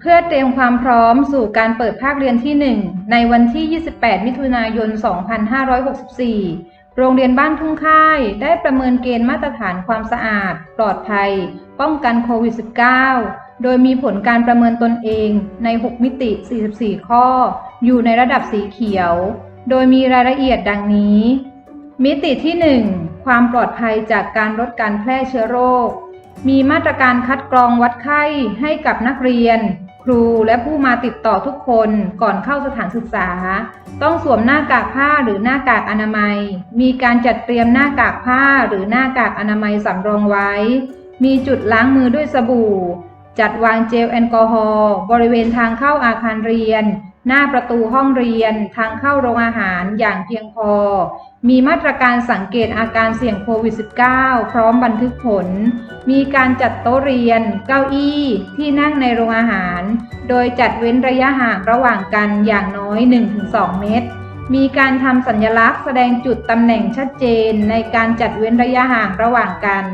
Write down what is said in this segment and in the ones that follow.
เพื่อเตรียมความพร้อมสู่การเปิดภาคเรียนที่ 1 ในวันที่ 28 มิถุนายน 2564 โรงเรียนบ้านทุ่งค่าย ได้ประเมินเกณฑ์มาตรฐานความสะอาด ปลอดภัย ป้องกันโควิด -19 โดยมีผลการประเมินตนเองใน 6 มิติ 44 ข้อ อยู่ในระดับสีเขียว โดยมีรายละเอียดดังนี้ มิติที่ 1 ความปลอดภัยจากการลดการแพร่เชื้อโรค มีมาตรการคัดกรองวัดไข้ให้กับนักเรียน ครูและผู้มาติดต่อทุกคนก่อนเข้าสถานศึกษา ต้องสวมหน้ากากผ้าหรือหน้ากากอนามัย มีการจัดเตรียมหน้ากากผ้าหรือหน้ากากอนามัยสำรองไว้ มีจุดล้างมือด้วยสบู่ จัดวางเจลแอลกอฮอล์บริเวณทางเข้าอาคารเรียน หน้าประตูห้องเรียนทางเข้าโรงอาหารอย่างเพียงพอ มีมาตรการสังเกตอาการเสี่ยงโควิด -19 พร้อมบันทึกผล มีการจัดโต๊ะเรียน เก้าอี้ที่นั่งในโรงอาหาร โดยจัดเว้นระยะห่างระหว่างกันอย่างน้อย 1-2 เมตร มีการทำสัญลักษณ์แสดงจุดตำแหน่งชัดเจนในการจัดเว้นระยะห่างระหว่างกัน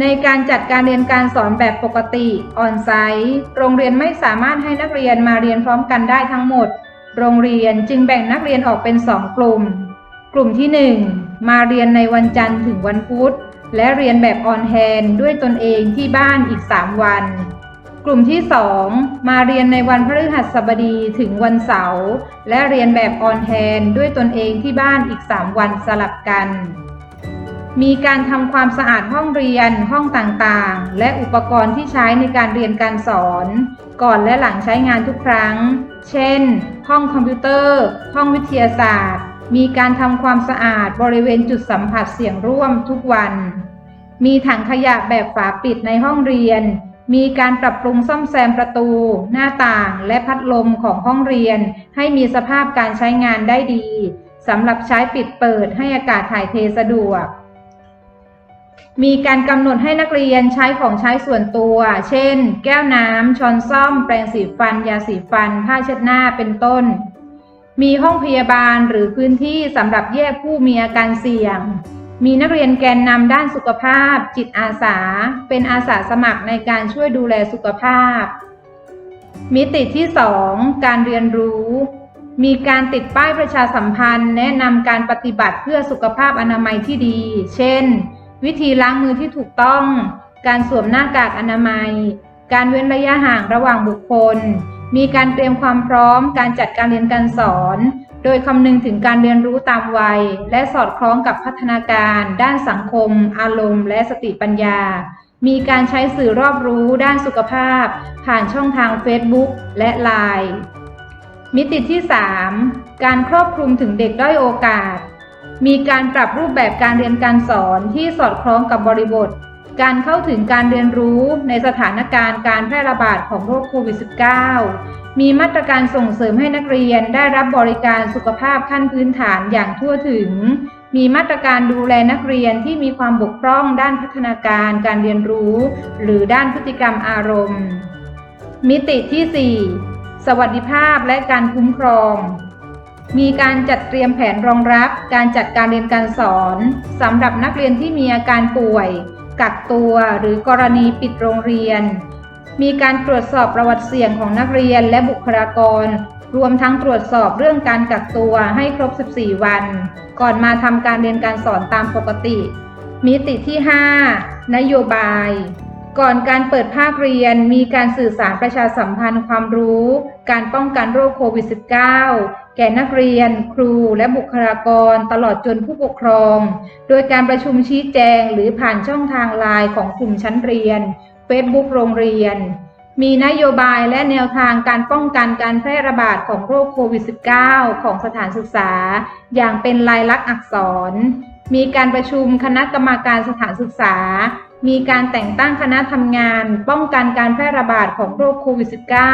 ในการจัดการเรียนการสอนแบบปกติออนไซต์ โรงเรียนไม่สามารถให้นักเรียนมาเรียนพร้อมกันได้ทั้งหมด โรงเรียนจึงแบ่งนักเรียนออกเป็นสองกลุ่ม กลุ่มที่ 1 มาเรียนในวันจันทร์ถึงวันพุธ และเรียนแบบออนแฮนด้วยตนเองที่บ้านอีก 3 วัน กลุ่มที่ 2 มาเรียนในวันพฤหัสบดีถึงวันเสาร์และเรียนแบบออนแฮนด้วยตนเองที่บ้านอีก 3 วันสลับกัน มีการทำความสะอาดห้องเรียนห้องต่างๆ และอุปกรณ์ที่ใช้ในการเรียนการสอน ก่อนและหลังใช้งานทุกครั้ง เช่น ห้องคอมพิวเตอร์ ห้องวิทยาศาสตร์ มีการทำความสะอาดบริเวณจุดสัมผัสเสี่ยงร่วมทุกวัน มีถังขยะแบบฝาปิดในห้องเรียน มีการปรับปรุงซ่อมแซมประตู หน้าต่างและพัดลมของห้องเรียน ให้มีสภาพการใช้งานได้ดีสำหรับใช้ปิดเปิดให้อากาศถ่ายเทสะดวก มีการกำหนดให้นักเรียนใช้ของใช้ส่วนตัว เช่น แก้วน้ำ ช้อนซ่อม แปรงสีฟัน ยาสีฟัน ผ้าเช็ดหน้า เป็นต้น มีห้องพยาบาลหรือพื้นที่สำหรับแยกผู้มีอาการเสี่ยง มีนักเรียนแกนนำด้านสุขภาพ จิตอาสา เป็นอาสาสมัครในการช่วยดูแลสุขภาพ มิติที่ 2 การเรียนรู้ มีการติดป้ายประชาสัมพันธ์ แนะนำการปฏิบัติเพื่อสุขภาพอนามัยที่ดี เช่น วิธีล้างมือที่ถูกต้อง การสวมหน้ากากอนามัย การเว้นระยะห่างระหว่างบุคคล มีการเตรียมความพร้อม การจัดการเรียนการสอน โดยคำนึงถึงการเรียนรู้ตามวัย และสอดคล้องกับพัฒนาการ ด้านสังคม อารมณ์ และสติปัญญา มีการใช้สื่อรอบรู้ด้านสุขภาพ ผ่านช่องทาง Facebook และ Line มิติที่ 3 การครอบคลุมถึงเด็กด้อยโอกาส มีการปรับรูปแบบการเรียนการสอนที่สอดคล้องกับบริบท การเข้าถึงการเรียนรู้ในสถานการณ์การแพร่ระบาดของโรคโควิด -19 มีมาตรการส่งเสริมให้นักเรียนได้รับบริการสุขภาพขั้นพื้นฐานอย่างทั่วถึง มีมาตรการดูแลนักเรียนที่มีความบกพร่องด้านพัฒนาการการเรียนรู้ หรือด้านพฤติกรรมอารมณ์ มิติที่ 4 สวัสดิภาพและการคุ้มครอง มีการจัดเตรียมแผนรองรับ การจัดการเรียนการสอนสำหรับนักเรียนที่มีอาการป่วย กักตัวหรือกรณีปิดโรงเรียน มีการตรวจสอบประวัติเสี่ยงของนักเรียนและบุคลากร รวมทั้งตรวจสอบเรื่องการกักตัวให้ครบ 14 วัน ก่อนมาทำการเรียนการสอนตามปกติ มิติที่ 5 นโยบาย ก่อนการเปิดภาคเรียนมีการสื่อสารประชาสัมพันธ์ความรู้ การป้องกันโรคโควิด -19 แก่นักเรียน ครูและบุคลากรตลอดจนผู้ปกครอง โดยการประชุมชี้แจงหรือผ่านช่องทางไลน์ของกลุ่มชั้นเรียน Facebook โรงเรียน มีนโยบายและแนวทางการป้องกันการแพร่ระบาดของโรคโควิด -19 ของสถานศึกษา อย่างเป็นลายลักษณ์อักษร มีการประชุมคณะกรรมการสถานศึกษา มีการแต่งตั้งคณะทำงาน ป้องกันการแพร่ระบาดของโรคโควิด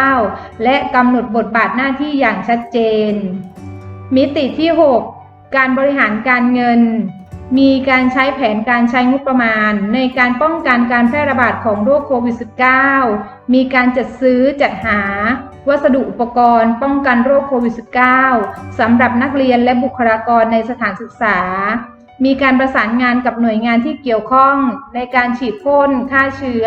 -19 และกำหนดบทบาทหน้าที่อย่างชัดเจน มิติที่ 6 การบริหารการเงิน มีการใช้แผนการใช้งบประมาณ ในการป้องกันการแพร่ระบาดของโรคโควิด -19 มีการจัดซื้อจัดหา วัสดุอุปกรณ์ ป้องกันโรคโควิด -19 สำหรับนักเรียนและบุคลากรในสถานศึกษา มีการประสานงานกับหน่วยงานที่เกี่ยวข้องในการฉีดพ่นฆ่าเชื้อ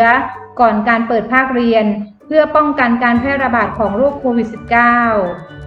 ก่อนการเปิดภาคเรียน เพื่อป้องกันการแพร่ระบาดของโรคโควิด -19